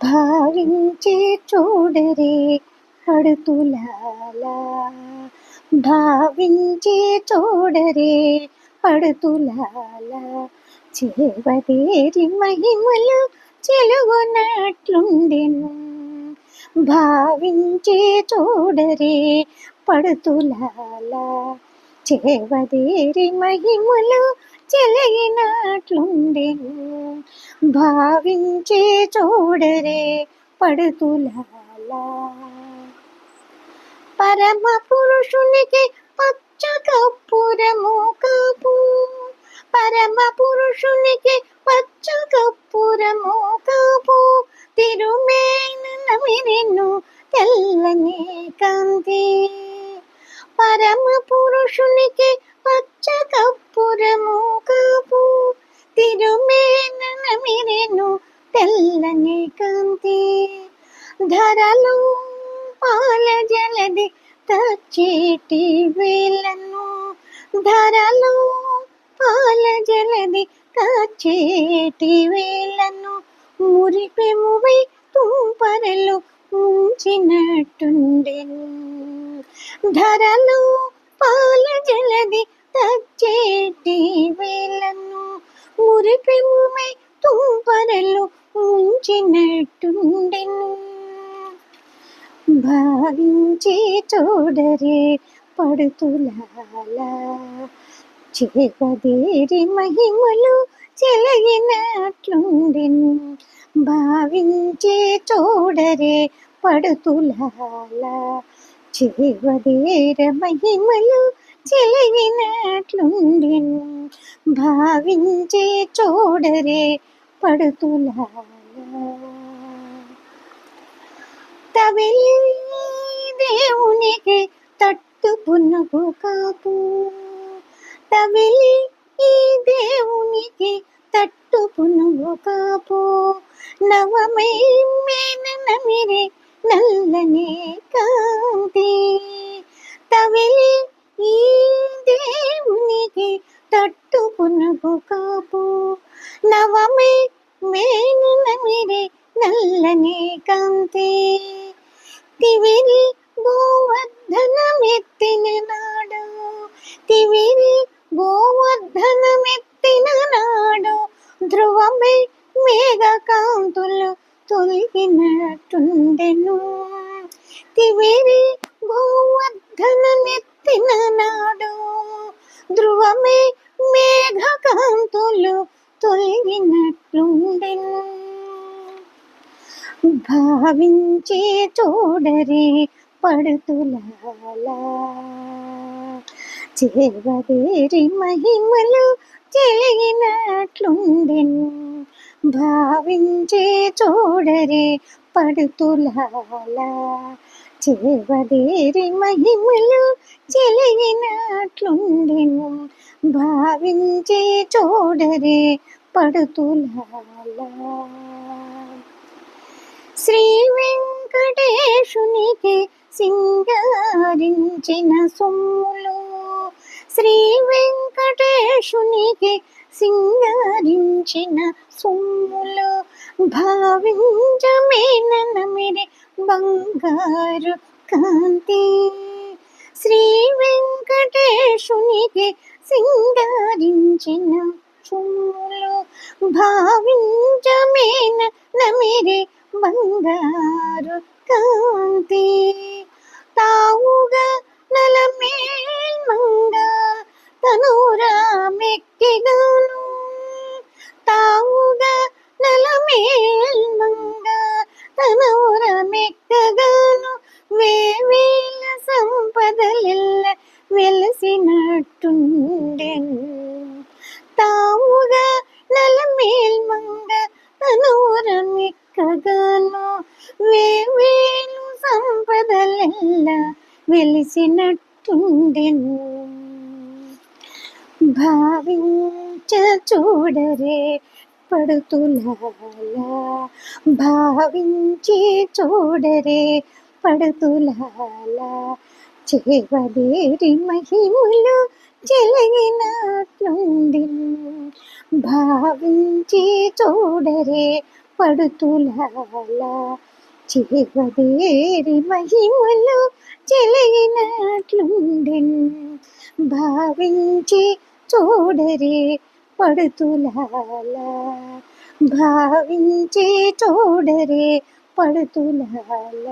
భావించి చూడరే పడుతులాలా భావించి చూడరే పడుతులాలా చేవదేరి మహిమలు చెలుగునట్లుండెను భావించి చూడరే పడుతులాలా చేవదేరి మహిములు చెలగినట్లుండెను భావించే చూడరే పడుతులాలా. పరమ పురుషునికి పచ్చ కప్పురము కాపు. పరమ పురుషునికి పచ్చ కప్పురము కాపు తిరుమేనమిరెను తెల్లని కాంతి. పురుషునికి పచ్చ కప్పురము కాపు తిరుమేనమిరెను తెల్లని కాంతి. ధరలు పాల జలది తచ్చేటి వేలను. ధరలు పాల జలది తచ్చేటి వేలను. మురిపెమువై తుంపరలు ఉంచినట్టుండెను ధరలు పాల జలది తచ్చేటి వేలను మురిపెమువై తుంపరలు ఉంచినట్టుండెను భావించి చూడరే పడుతులాల చేపదేరి మహిమలు చెలగినట్లుండెను. భావించే చూడరే పడుతులాలా చేవదేర మహిమలు చెలగినట్లుండెను భావించే చూడరే పడుతులా తవిలి దేవునికి తట్టు పునగు కాపు. తవిలి ఈ దేవునికి తట్టు పునుగు కాపు. నవమై మేన నమిరే నల్లని కాంతి తవిలి ఈ దేవునికి తట్టు పునుగు కాపు మేను మేనమిరే నల్లని కాంతి తివిరి గోవర్ధనమెత్తిన నాడు తివిరి గోవర్ధనమెత్తిన భావించి చూడరే పడుతులాలా. చేవదేరి మహిమలు చెలిగినట్లుండెను భావించి చూడరే పడుతులాలా. చేవదేరి మహిమలు చెలిగినట్లుండెను భావించి చూడరే పడుతులాలా శ్రీ సింగారించిన సొమ్ములు. శ్రీ వెంకటేశునికి సింగారించిన సొమ్ములు. భావించమేనమిరి బంగారు కాంతి. శ్రీ వెంకటేశునికి సింగారించిన సొమ్ములు. భావించమేన నమిరి ಬಂಗಾರು ಕಾಂತಿ ತಾವುಗ ನಲಮೇಲ್ ಮಂಗ ತನೂರ ಮೆಕ್ಕೆಗನು ತಾವುಗ ನಲಮೇಲ್ ಮಂಗ ತನೂರ ಮೆಕ್ಕಗನು വേവേല സമ്പതലില്ല വെലസിനാട്ടുണ്ട് താവുക നലമേൽ മങ്ക തനൂരമിക്കുക వేవేలు సంపదలెల్ల వెలిసినట్టుండెను. భావించ చూడరే పడుతులాలా. భావించి చూడరే పడుతులాలా. చేవదేరి మహిములు చెలగినట్లుండి భావించి చూడరే పడుతులాల. చేవదేరి మహిమలు చెలగినట్లుండెన్ భావించి చూడరే పడుతులాల. భావించి చూడరే పడుతులాల.